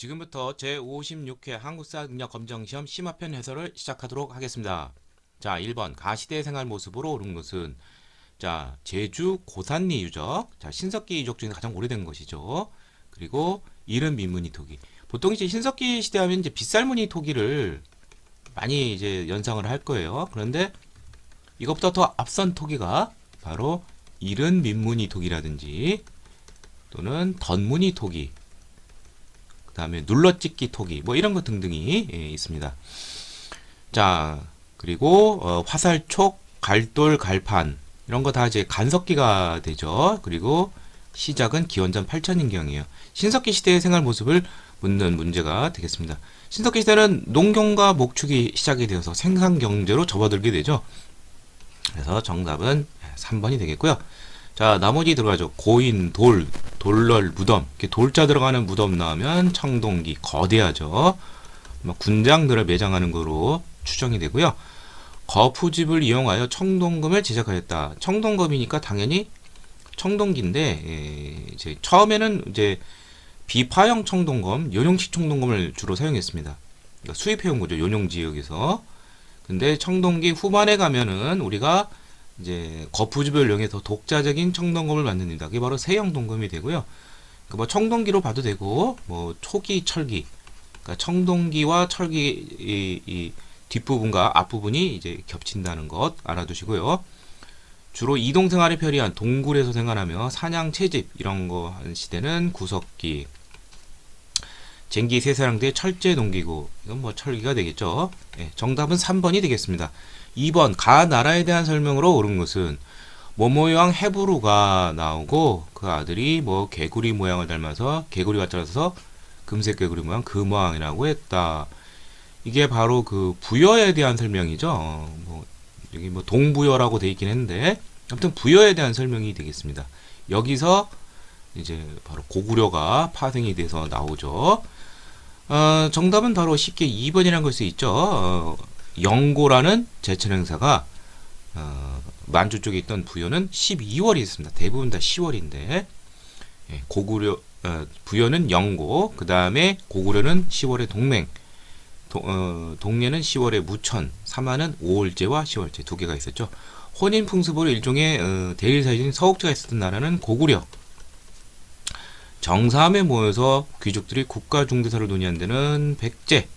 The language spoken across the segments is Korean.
지금부터 제56회 한국사능력 검정시험 심화편 해설을 시작하도록 하겠습니다. 자, 1번 가시대 생활 모습으로 것은 자, 제주 고산리 유적. 자, 신석기 유적 중에 가장 오래된 것이죠. 그리고 이른 민무늬 토기. 보통 이제 신석기 시대 하면 이제 빗살무늬 토기를 많이 이제 연상을 할 거예요. 그런데 이것보다 더 앞선 토기가 바로 이른 민무늬 토기라든지 또는 덧무늬 토기 그 다음에 눌러찍기 토기 뭐 이런 것 등등이 예, 있습니다. 자 그리고 어, 화살촉, 갈돌, 갈판 이런 거 다 이제 간석기가 되죠. 그리고 시작은 기원전 8000년경이에요. 신석기 시대의 생활 모습을 묻는 문제가 되겠습니다. 신석기 시대는 농경과 목축이 시작이 되어서 생산 경제로 접어들게 되죠. 그래서 정답은 3번이 되겠고요. 자, 나머지 들어가죠. 고인, 돌, 돌널, 무덤. 이렇게 돌자 들어가는 무덤 나오면 청동기, 거대하죠. 뭐 군장들을 매장하는 거로 추정이 되고요. 거푸집을 이용하여 청동금을 제작하였다. 청동금이니까 당연히 청동기인데 예, 이제 처음에는 이제 비파형 청동검, 요령식 청동검을 주로 사용했습니다. 그러니까 수입해온 거죠. 요령 지역에서. 근데 청동기 후반에 가면은 우리가 이제 거푸집을 이용해서 독자적인 청동검을 만듭니다. 그게 바로 세형 동검이 되고요. 그 뭐 청동기로 봐도 되고 뭐 초기 철기, 그러니까 청동기와 철기 이, 이 뒷부분과 앞부분이 이제 겹친다는 것 알아두시고요. 주로 이동 생활에 편리한 동굴에서 생활하며 사냥 채집 이런 거 하는 시대는 구석기. 쟁기 세사랑대 철제 동기고 이건 뭐 철기가 되겠죠. 예, 정답은 3번이 되겠습니다. 2번 가 나라에 대한 설명으로 옳은 것은 모모양 헤브루가 나오고 그 아들이 뭐 개구리 모양을 닮아서 개구리가 짜서 금색 개구리 모양 금왕이라고 했다. 이게 바로 그 부여에 대한 설명이죠. 어, 뭐 여기 뭐 동부여라고 돼 있긴 했는데 아무튼 부여에 대한 설명이 되겠습니다. 여기서 이제 바로 고구려가 파생이 돼서 나오죠. 어, 정답은 바로 쉽게 2번이라는 걸 수 있죠. 어, 영고라는 제천 행사가 어, 만주 쪽에 있던 부여는 12월이 있습니다. 대부분 다 10월인데 예, 고구려 어, 부여는 영고, 그 다음에 고구려는 10월에 동맹, 도, 어, 동례는 10월에 무천, 사마는 5월제와 10월제 두 개가 있었죠. 혼인 풍습으로 일종의 어, 대일사이인 서옥제가 있었던 나라는 고구려. 정사함에 모여서 귀족들이 국가 중대사를 논의한 데는 백제.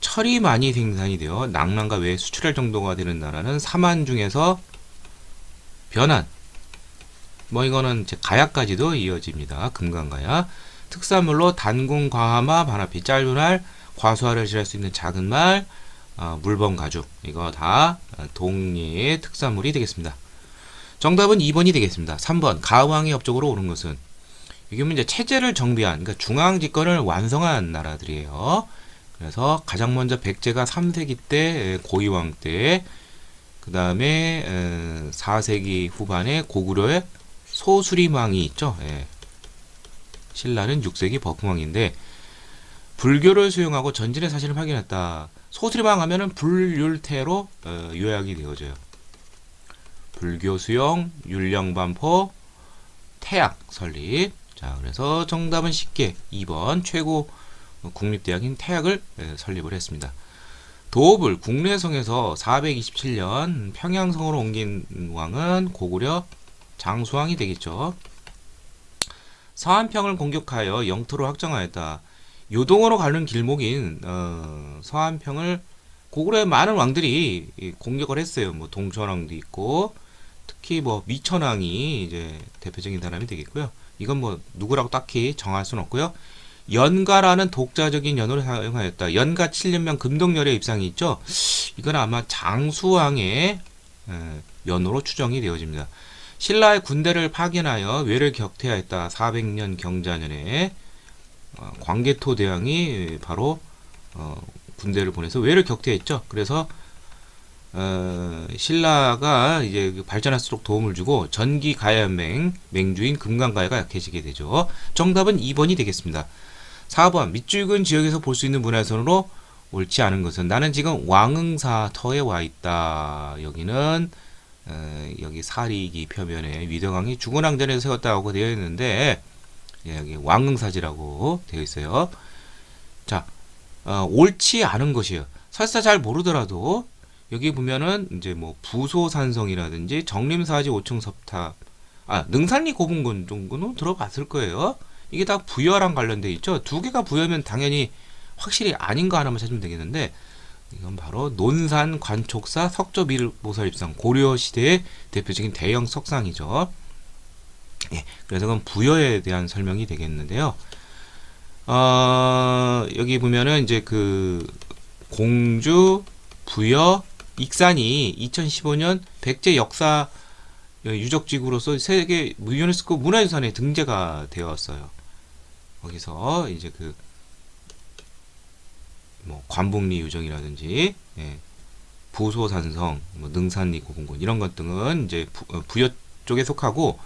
철이 많이 생산이 되어 낙랑과 외에 수출할 정도가 되는 나라는 사만 중에서 변한. 뭐 이거는 이제 가야까지도 이어집니다. 금강가야. 특산물로 단군, 과하마, 반합이 짧은 알, 과수화를 실할 수 있는 작은 말, 어, 물범 가죽 이거 다 동리의 특산물이 되겠습니다. 정답은 2번이 되겠습니다. 3번 가왕의 업적으로 오른 것은 이게 이제 체제를 정비한 그러니까 중앙 집권을 완성한 나라들이에요. 그래서 가장 먼저 백제가 3세기 때 고이왕 때 그 다음에 4세기 후반에 고구려의 소수림왕이 있죠. 예. 신라는 6세기 버풍왕인데 불교를 수용하고 전진의 사실을 확인했다. 소수림왕 하면은 불율태로 어, 요약이 되어져요. 불교 수용, 율령 반포, 태약 설립. 자, 그래서 정답은 쉽게 2번 최고 국립대학인 태약을 예, 설립을 했습니다. 도읍을 국내성에서 427년 평양성으로 옮긴 왕은 고구려 장수왕이 되겠죠. 서한평을 공격하여 영토를 확정하였다. 요동으로 가는 길목인 어, 서한평을 고구려의 많은 왕들이 이, 공격을 했어요. 뭐 동천왕도 있고 특히 뭐 미천왕이 이제 대표적인 사람이 되겠고요. 이건 뭐 누구라고 딱히 정할 수는 없고요. 연가라는 독자적인 연호를 사용하였다. 연가 7년명 금동열의 입상이 있죠. 이건 아마 장수왕의 에, 연호로 추정이 되어집니다. 신라의 군대를 파견하여 외를 격퇴하였다. 400년 경자년에 어, 광개토 대왕이 바로 어, 군대를 보내서 외를 격퇴했죠. 그래서 어, 신라가 이제 그 발전할수록 도움을 주고 전기 가야맹 맹주인 금강가야가 약해지게 되죠. 정답은 2번이 되겠습니다. 4번 밑줄근 지역에서 볼 수 있는 문화선으로 옳지 않은 것은 나는 지금 왕흥사터에 와 있다. 여기는 어, 여기 사리기 표면에 위덕왕이 죽은 왕전에서 세웠다고 되어 있는데 예, 여기 왕릉사지라고 되어 있어요. 자, 어, 옳지 않은 것이에요. 설사 잘 모르더라도 여기 보면은 이제 뭐 부소산성이라든지 정림사지 5층 섭탑, 아 능산리 고분군 정도는 들어봤을 거예요. 이게 다 부여랑 관련돼 있죠. 두 개가 부여면 당연히 확실히 아닌 거 하나만 찾으면 되겠는데 이건 바로 논산 관촉사 석조밀보살입상 고려 시대의 대표적인 대형 석상이죠. 예, 그래서 그건 부여에 대한 설명이 되겠는데요. 어, 여기 보면은 이제 그 공주, 부여, 익산이 2015년 백제 역사 유적지구로서 세계 유네스코 문화유산에 등재가 되었어요. 거기서 이제 그 뭐 관복리 유적이라든지 예, 부소산성, 뭐 능산리 고분군 이런 것 등은 이제 부, 어, 부여 쪽에 속하고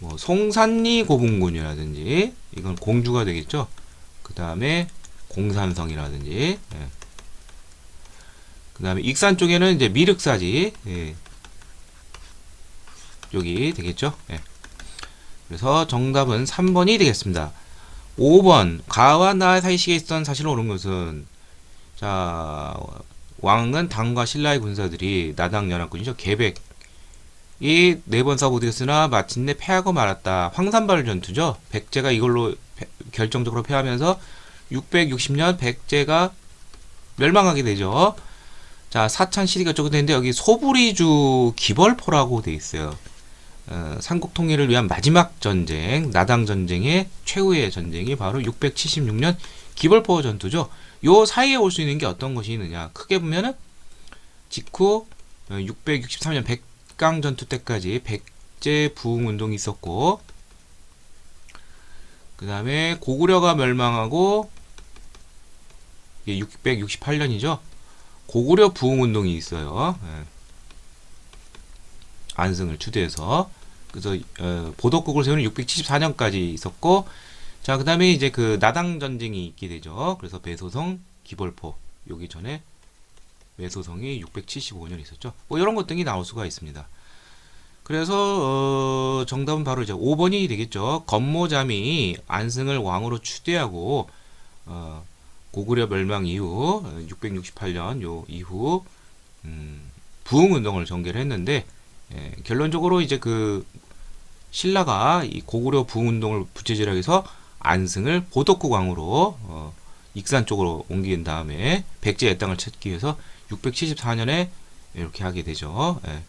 뭐 송산리 고분군이라든지 이건 공주가 되겠죠. 그 다음에 공산성이라든지 예. 그 다음에 익산 쪽에는 이제 미륵사지 예. 여기 되겠죠. 예. 그래서 정답은 3번이 되겠습니다. 5번 가와 나 사이식에 있던 사실을 옳은 것은 자 왕은 당과 신라의 군사들이 나당 연합군이죠. 계백 이 네 번 싸고 되었으나 마침내 패하고 말았다. 황산발 전투죠. 백제가 이걸로 패- 결정적으로 패하면서 660년 백제가 멸망하게 되죠. 자, 사찬 시리가 적게 되는데 여기 소부리주 기벌포라고 돼 있어요. 어, 삼국 통일을 위한 마지막 전쟁, 나당 전쟁의 최후의 전쟁이 바로 676년 기벌포 전투죠. 요 사이에 올 수 있는 게 어떤 것이 있느냐? 크게 보면은 직후 663년 백강 전투 때까지 백제 부흥 운동이 있었고 그 다음에 고구려가 멸망하고 이게 668년이죠. 고구려 부흥 운동이 있어요. 예. 안승을 추대해서 그래서 어, 보덕국을 세우는 674년까지 있었고 자 그다음에 이제 그 나당 전쟁이 있게 되죠. 그래서 배소성, 기벌포 여기 전에 매소성이 675년 있었죠. 뭐 이런 것 등이 나올 수가 있습니다. 그래서 어, 정답은 바로 이제 5번이 되겠죠. 건모잠이 안승을 왕으로 추대하고 어, 고구려 멸망 이후 668년 요 이후 음, 부흥 운동을 전개를 했는데 예, 결론적으로 이제 그 신라가 이 고구려 부흥 운동을 부채질하기 위해서 안승을 보덕국 왕으로 어, 익산 쪽으로 옮긴 다음에 백제의 땅을 찾기 위해서 674년에 이렇게 하게 되죠. 예.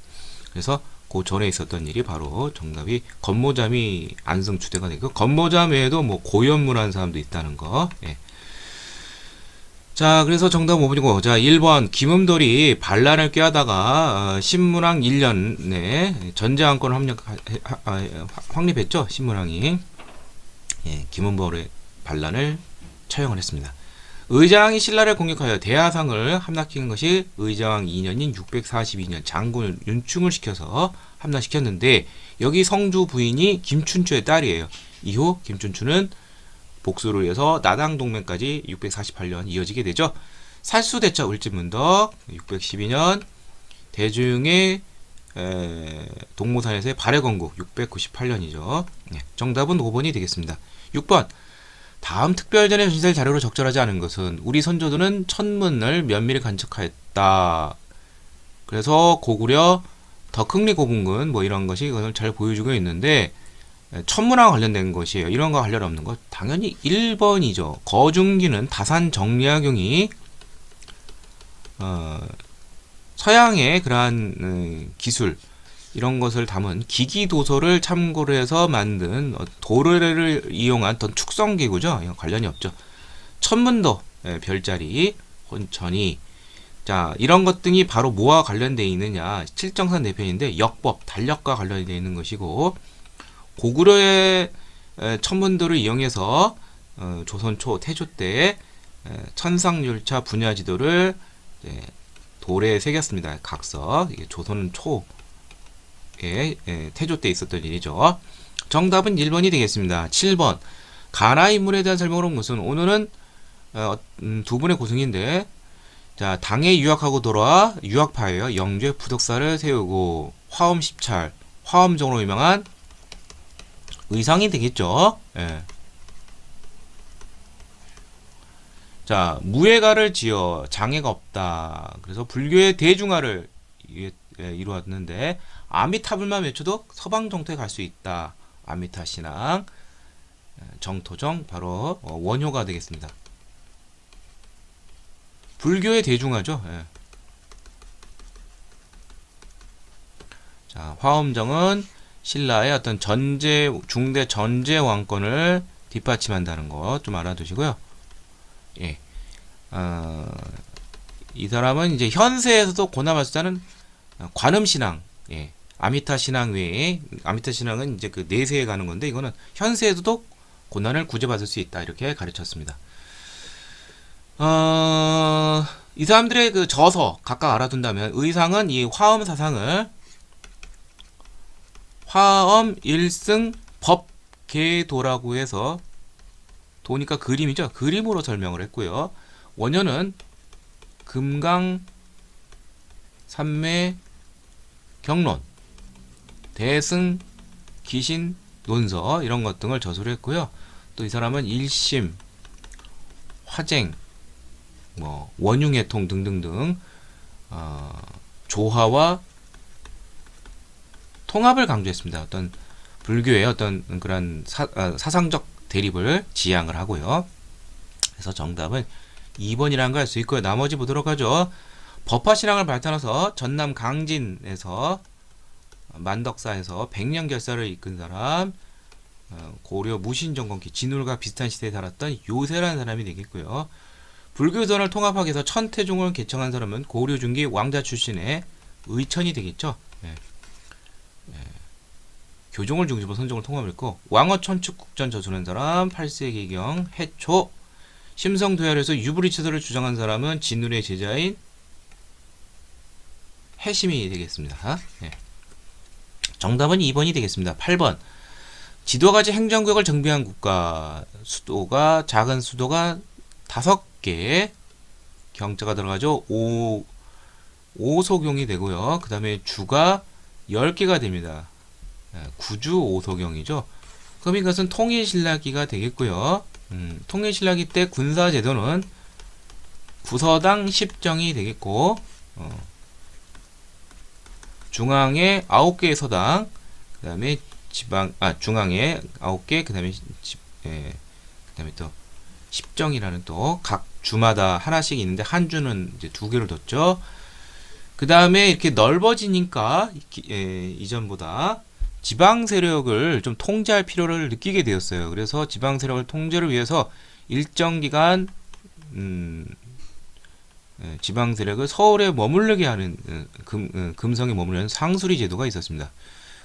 그래서 그 전에 있었던 일이 바로 정답이 건모잠이 안승 주대가 되고 건모잠 외에도 뭐 고연무라는 사람도 있다는 거. 예. 자, 그래서 정답 5번이고, 자, 1번, 김음돌이 반란을 꾀하다가, 어, 신문왕 1년에 전제안권 합력, 아, 확립했죠? 신문왕이. 예, 김음돌의 반란을 처형을 했습니다. 의장이 신라를 공격하여 대하상을 함락시킨 것이 의장 2년인 642년 장군 윤충을 시켜서 함락시켰는데, 여기 성주 부인이 김춘추의 딸이에요. 이후 김춘추는 복수를 위해서 나당 동맹까지 648년 이어지게 되죠. 살수대처 을지문덕 612년 대중의 에, 동무산에서의 발해건국 698년이죠. 정답은 5번이 되겠습니다. 6번 다음 특별전의 전시될 자료로 적절하지 않은 것은 우리 선조들은 천문을 면밀히 관측하였다. 그래서 고구려 덕흥리 고분군 뭐 이런 것이 이걸 잘 보여주고 있는데 천문학과 관련된 것이에요. 이런 거 관련 없는 거 당연히 1번이죠. 거중기는 다산 정리학용이 어, 서양의 그러한 음, 기술 이런 것을 담은 기기 도서를 참고로 해서 만든 어, 도르래를 이용한 어떤 축성 기구죠. 이건 관련이 없죠. 천문도 예, 별자리 혼천이 자 이런 것 등이 바로 뭐와 관련되어 있느냐 칠정산 대표인데 역법 달력과 관련되어 있는 것이고 고구려의 에, 천문도를 이용해서 어, 조선 초 태조 때 에, 천상열차 분야 지도를 돌에 새겼습니다. 각서 이게 조선 초에 에, 태조 때 있었던 일이죠. 정답은 1번이 되겠습니다. 7번 가나 인물에 대한 한 것은 오늘은 어, 음, 두 분의 고승인데 자 당에 유학하고 돌아와 유학파예요. 영주에 부덕사를 세우고 화엄 십찰 화엄정으로 유명한 의상이 되겠죠. 예. 자, 무예가를 지어 장애가 없다. 그래서 불교의 대중화를 이- 예, 이루었는데 아미타불만 외쳐도 서방 정토에 갈 수 있다. 아미타 신앙 예, 정토정 바로 어, 원효가 되겠습니다. 불교의 대중화죠. 예. 자, 화엄정은 신라의 어떤 전제 중대 전제 왕권을 뒷받침한다는 거 좀 알아두시고요. 예. 어, 이 사람은 이제 현세에서도 고나마스다는 관음 신앙, 예. 아미타 신앙 외에 아미타 신앙은 이제 그 내세에 가는 건데 이거는 현세에서도 고난을 구제받을 수 있다 이렇게 가르쳤습니다. 어, 이 사람들의 그 저서 각각 알아둔다면 의상은 이 화엄 사상을 화엄 일승 법계도라고 해서 도니까 그림이죠. 그림으로 설명을 했고요. 원효는 금강 삼매 경론 대승 기신 논서 이런 것 등을 저술을 했고요. 또 이 사람은 일심 화쟁 뭐 원흉해통 등등등 어, 조화와 통합을 강조했습니다. 어떤 불교의 어떤 그런 사, 아, 사상적 대립을 지향을 하고요. 그래서 정답은 2번이라는 걸알수 있고요. 나머지 보도록 하죠. 법화 신앙을 발전해서 전남 강진에서 만덕사에서 백년결사를 이끈 사람 어, 고려 무신정권기 진울과 비슷한 시대에 살았던 요세라는 사람이 되겠고요. 불교전을 통합하기 위해서 천태종을 개청한 사람은 고려 중기 왕자 출신의 의천이 되겠죠. 예. 예. 교종을 중심으로 선종을 통합했고 왕어 천축국전 저수는 사람 8세기경 해초 심성도야에서 유불이체도를 주장한 사람은 진울의 제자인 해심이 되겠습니다. 예. 정답은 2번이 되겠습니다. 8번 지도가지 행정구역을 정비한 국가 수도가 작은 수도가 다섯 개 경자가 들어가죠. 오 오소경이 되고요. 그 다음에 주가 10개가 됩니다. 예, 구주 오소경이죠. 그럼 이것은 통일신라기가 되겠고요. 음, 통일신라기 때 군사제도는 구서당 10정이 되겠고 어, 중앙에 9개의 서당 그 다음에 지방 아 중앙에 9개 그 다음에 예, 그 다음에 또 10정이라는 또 각 주마다 하나씩 있는데 한 주는 이제 두 개를 뒀죠. 그 다음에 이렇게 넓어지니까 이- 예, 이전보다 지방 세력을 좀 통제할 필요를 느끼게 되었어요. 그래서 지방 세력을 통제를 위해서 일정 기간 음, 예, 지방 세력을 서울에 머무르게 하는 어, 금, 어, 금성에 머무르는 상수리 제도가 있었습니다.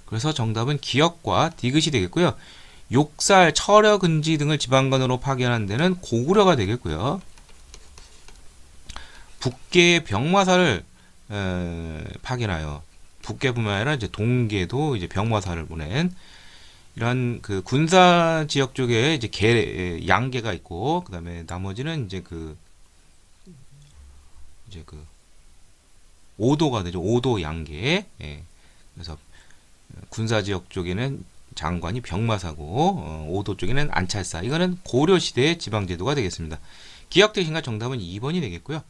그래서 정답은 기역과 디귿이 되겠고요. 욕살, 철여 근지 등을 지방간으로 파견한 데는 고구려가 되겠고요. 북계의 병마사를 에, 파견하여 북계뿐만 아니라 이제 동계도 이제 병마사를 보낸 이런 그 군사 지역 쪽에 이제 개 양계가 있고 그다음에 나머지는 이제 그 이제 그 오도가 되죠. 오도 양계. 예. 그래서 군사 지역 쪽에는 장관이 병마사고 어, 오도 쪽에는 안찰사. 이거는 고려 시대의 지방 제도가 되겠습니다. 기억 되신가 정답은 2번이 되겠고요.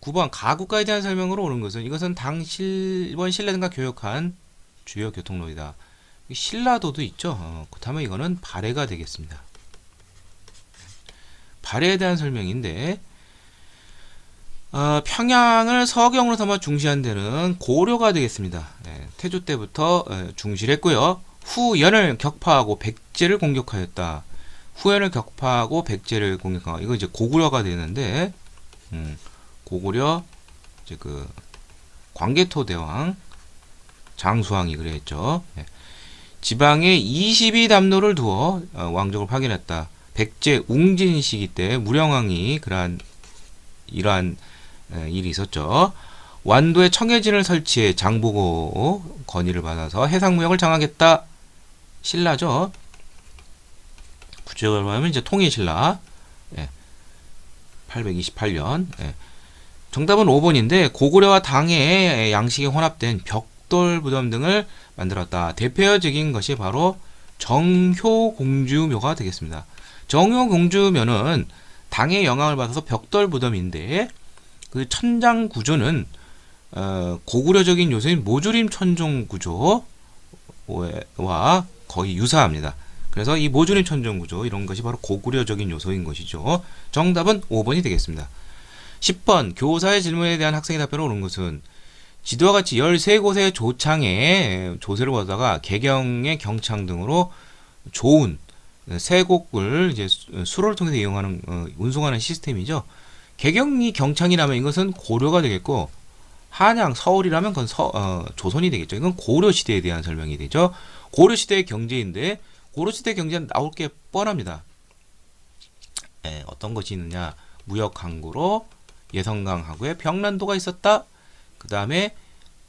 9번 가국가에 대한 설명으로 오는 것은 이것은 당시 일본 신라등과 교역한 주요 교통로이다. 신라도도 있죠. 어, 그렇다면 이거는 발해가 되겠습니다. 발해에 대한 설명인데 어, 평양을 서경으로 삼아 중시한 데는 고려가 되겠습니다. 예, 태조 때부터 예, 중시를 했고요. 후연을 격파하고 백제를 공격하였다. 후연을 격파하고 백제를 공격하고 이거 이제 고구려가 되는데 음, 고구려 이제 그 광개토 대왕 장수왕이 그랬죠. 예. 지방에 22담로를 두어 어, 왕족을 파견했다. 백제 웅진 시기 때 무령왕이 그러한 이러한 에, 일이 있었죠. 완도에 청해진을 설치해 장보고 건의를 받아서 해상무역을 장악했다. 신라죠. 구체적으로 말하면 이제 통일신라. 예. 828년. 예. 정답은 5번인데 고구려와 당의 양식이 혼합된 벽돌 부덤 등을 만들었다. 대표적인 것이 바로 정효공주묘가 되겠습니다. 정효공주묘는 당의 영향을 받아서 벽돌 무덤인데 그 천장 구조는 어, 고구려적인 요소인 모조림 천종 구조와 거의 유사합니다. 그래서 이 모조림 천정 구조 이런 것이 바로 고구려적인 요소인 것이죠. 정답은 5번이 되겠습니다. 10번 교사의 질문에 대한 학생의 답변을 옳은 것은 지도와 같이 13곳의 조창에 조세를 받다가 개경의 경창 등으로 좋은 세 곡을 이제 수- 수로를 통해서 이용하는 어, 운송하는 시스템이죠. 개경이 경창이라면 이것은 고려가 되겠고 한양 서울이라면 그건 서, 어, 조선이 되겠죠. 이건 고려 시대에 대한 설명이 되죠. 고려 시대의 경제인데 고려 시대 경제는 나올 게 뻔합니다. 예, 어떤 것이 있느냐? 무역 항구로 예성강하고의 병란도가 있었다. 그 다음에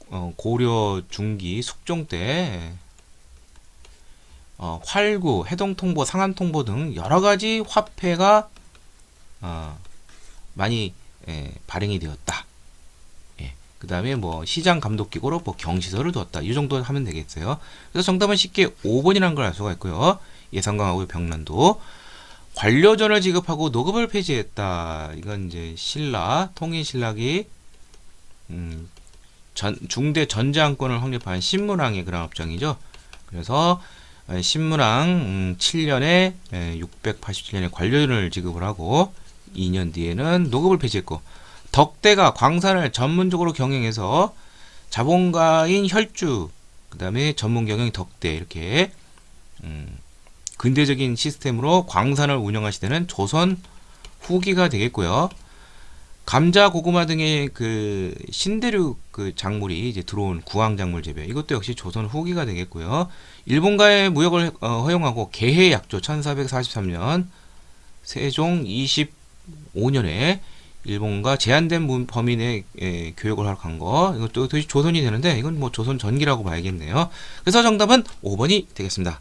어, 고려 중기 숙종 때 어, 활구, 해동통보, 상한통보 등 여러 가지 화폐가 어, 많이 예, 발행이 되었다. 예, 그 다음에 뭐 시장 감독기구로 뭐 경시설을 두었다. 이 정도 하면 되겠어요. 그래서 정답은 쉽게 5번이라는 걸 알 수가 있고요. 예성강하고 병란도 관료전을 지급하고 노급을 폐지했다. 이건 이제 신라 통일신라기 음, 전, 중대 전제항권을 확립한 신문왕의 그런 업장이죠. 그래서 에, 신문왕 음, 7년에 687년에 관료전을 지급을 하고 2년 뒤에는 노급을 폐지했고 덕대가 광산을 전문적으로 경영해서 자본가인 혈주 그 다음에 전문 경영 덕대 이렇게 음, 근대적인 시스템으로 광산을 운영하시되는 조선 후기가 되겠고요. 감자, 고구마 등의 그 신대륙 그 작물이 이제 들어온 구황 작물 재배 이것도 역시 조선 후기가 되겠고요. 일본과의 무역을 어, 허용하고 개해 약조 1443년 세종 25년에 일본과 제한된 문- 범위 내 예, 교역을 간거 이것도 조선이 되는데 이건 뭐 조선 전기라고 봐야겠네요. 그래서 정답은 5번이 되겠습니다.